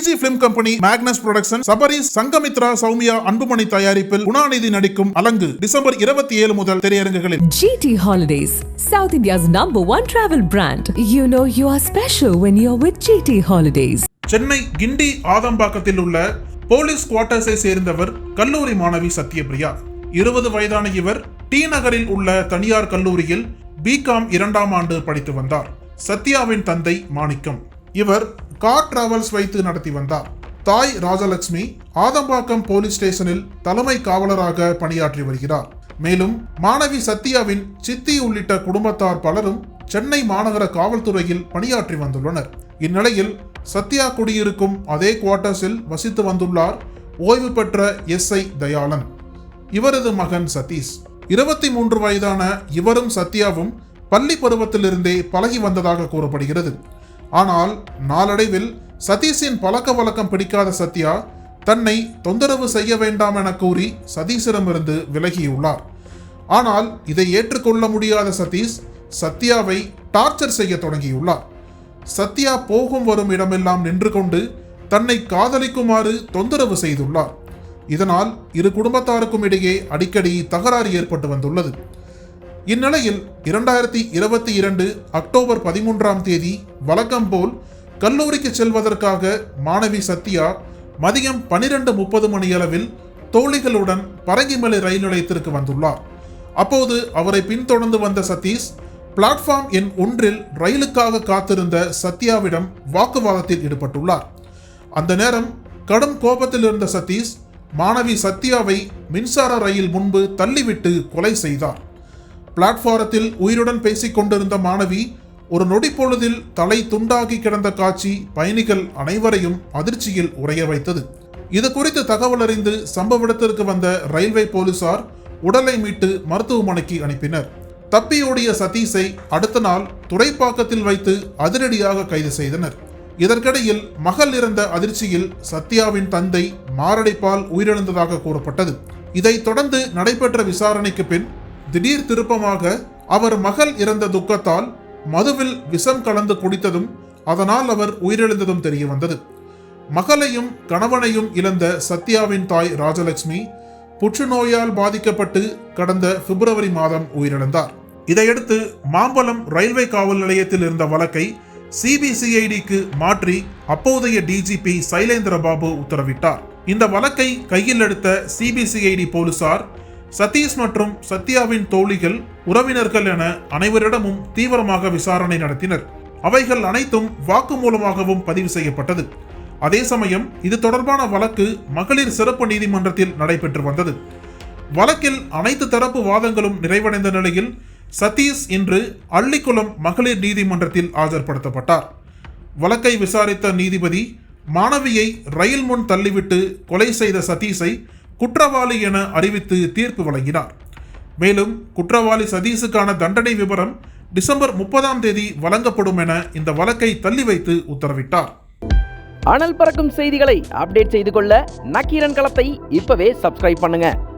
Digi film company Magnus production Sabaris Sangamitra Soumya Anbumani தயாரிப்பில் குணாநிதி நடிக்கும் Alangu December இருபத்தி ஏழு முதல் திரையரங்குகளில் GT Holidays, South India's number one travel brand. You know you are special when you're with GT Holidays. Chennai Guindy ஆதம்பாக்கத்தில் உள்ள police குவார்ட்டர்ஸை சேர்ந்தவர் கல்லூரி மாணவி சத்யபிரியா இருபது வயதான இவர் டி நகரில் உள்ள தனியார் கல்லூரியில் பிகாம் இரண்டாம் ஆண்டு படித்து வந்தார் சத்யாவின் தந்தை மாணிக்கம் இவர் கார் டிராவல்ஸ் வைத்து நடத்தி வந்தார். தாய் ராஜலட்சுமி ஆதம்பாக்கம் போலீஸ் ஸ்டேஷனில் தலைமை காவலராக பணியாற்றி வருகிறார். மேலும் மாணவி சத்யாவின் சித்தி உள்ளிட்ட குடும்பத்தார் பலரும் சென்னை மாநகர காவல்துறையில் பணியாற்றி வந்துள்ளனர். இந்நிலையில் சத்யா குடியிருக்கும் அதே குவார்ட்டர்ஸில் வசித்து வந்துள்ளார் ஓய்வு பெற்ற எஸ்ஐ தயாளன். இவரது மகன் சதீஷ். இருபத்தி மூன்று வயதான இவரும் சத்யாவும் பள்ளி பருவத்திலிருந்தே பழகி வந்ததாக கூறப்படுகிறது. ஆனால் நாளடைவில் சதீஷின் பழக்க வழக்கம் பிடிக்காத சத்யா தன்னை தொந்தரவு செய்ய வேண்டாம் என கூறி சதீஷிடமிருந்து விலகியுள்ளார். ஆனால் இதை ஏற்றுக்கொள்ள முடியாத சதீஷ் சத்யாவை டார்ச்சர் செய்ய தொடங்கியுள்ளார். சத்யா போகும் வரும் இடமெல்லாம் நின்று கொண்டு தன்னை காதலிக்குமாறு தொந்தரவு செய்துள்ளார். இதனால் இரு குடும்பத்தாருக்கும் இடையே அடிக்கடி தகராறு ஏற்பட்டு வந்துள்ளது. இந்நிலையில் இரண்டாயிரத்தி இருபத்தி இரண்டு அக்டோபர் பதிமூன்றாம் தேதி வழக்கம் போல் கல்லூரிக்கு செல்வதற்காக மாணவி சத்யா மதியம் பனிரெண்டு முப்பது மணியளவில் தோழிகளுடன் பரங்கிமலை ரயில் நிலையத்திற்கு வந்துள்ளார். அப்போது அவரை பின்தொடர்ந்து வந்த சதீஷ் பிளாட்ஃபார்ம் எண் ஒன்றில் ரயிலுக்காக காத்திருந்த சத்யாவிடம் வாக்குவாதத்தில் ஈடுபட்டுள்ளார். அந்த நேரம் கடும் கோபத்தில் இருந்த சதீஷ் மாணவி சத்யாவை மின்சார ரயில் முன்பு தள்ளிவிட்டு கொலை செய்தார். பிளாட்பாரத்தில் உயிருடன் பேசிக் கொண்டிருந்த மாணவி ஒரு நொடி பொழுதில் தலை துண்டாகி கிடந்த காட்சி பயணிகள் அனைவரையும் அதிர்ச்சியில் உறைய வைத்தது. இது குறித்து தகவல் அறிந்து சம்பவ இடத்திற்கு வந்த ரயில்வே போலீசார் உடலை மீட்டு மருத்துவமனைக்கு அனுப்பினர். தப்பியோடிய சதீஷை அடுத்த நாள் துறைப்பாக்கத்தில் வைத்து அதிரடியாக கைது செய்தனர். இதற்கிடையில் மகள் இறந்த அதிர்ச்சியில் சத்யாவின் தந்தை மாரடைப்பால் உயிரிழந்ததாக கூறப்பட்டது. இதைத் தொடர்ந்து நடைபெற்ற விசாரணைக்கு பின் திடீர் திருப்பமாக அவர் மகள் இறந்த துக்கத்தால் மதுவில் விஷம் கலந்து குடித்ததும் அதனால் அவர் உயிரிழந்ததும் தெரிய வந்தது. மகளையும் கணவனையும் இழந்த சத்யாவின் தாய் ராஜலட்சுமி புற்றுநோயால் பாதிக்கப்பட்டு கடந்த பிப்ரவரி மாதம் உயிரிழந்தார். இதையடுத்து மாம்பலம் ரயில்வே காவல் நிலையத்தில் இருந்த வழக்கை சிபிசிஐடிக்கு மாற்றி அப்போதைய டிஜிபி சைலேந்திர பாபு உத்தரவிட்டார். இந்த வழக்கை கையில் எடுத்த சிபிசிஐடி போலீசார் சதீஷ் மற்றும் சத்யாவின் தோழிகள் உறவினர்கள் என அனைவரிடமும் தீவிரமாக விசாரணை நடத்தினர். அவைகள் அனைத்தும் வாக்குமூலமாகவும் பதிவு செய்யப்பட்டது. அதே சமயம் இது தொடர்பான வழக்கு மகளிர் சிறப்பு நீதிமன்றத்தில் நடைபெற்று வந்தது. வழக்கில் அனைத்து தரப்பு வாதங்களும் நிறைவடைந்த நிலையில் சதீஷ் இன்று அள்ளிக்குளம் மகளிர் நீதிமன்றத்தில் ஆஜர்படுத்தப்பட்டார். வழக்கை விசாரித்த நீதிபதி மாணவியை ரயில் முன் தள்ளிவிட்டு கொலை செய்த சதீஷை குற்றவாளி என அறிவித்து தீர்ப்பு வழங்கினார். மேலும் குற்றவாளி சதீஷுக்கான தண்டனை விவரம் டிசம்பர் முப்பதாம் தேதி வழங்கப்படும் என இந்த வழக்கை தள்ளி வைத்து உத்தரவிட்டார். அனல் பறக்கும் செய்திகளை அப்டேட் செய்து கொள்ள நக்கீரன் களத்தை இப்பவே சப்ஸ்கிரைப் பண்ணுங்க.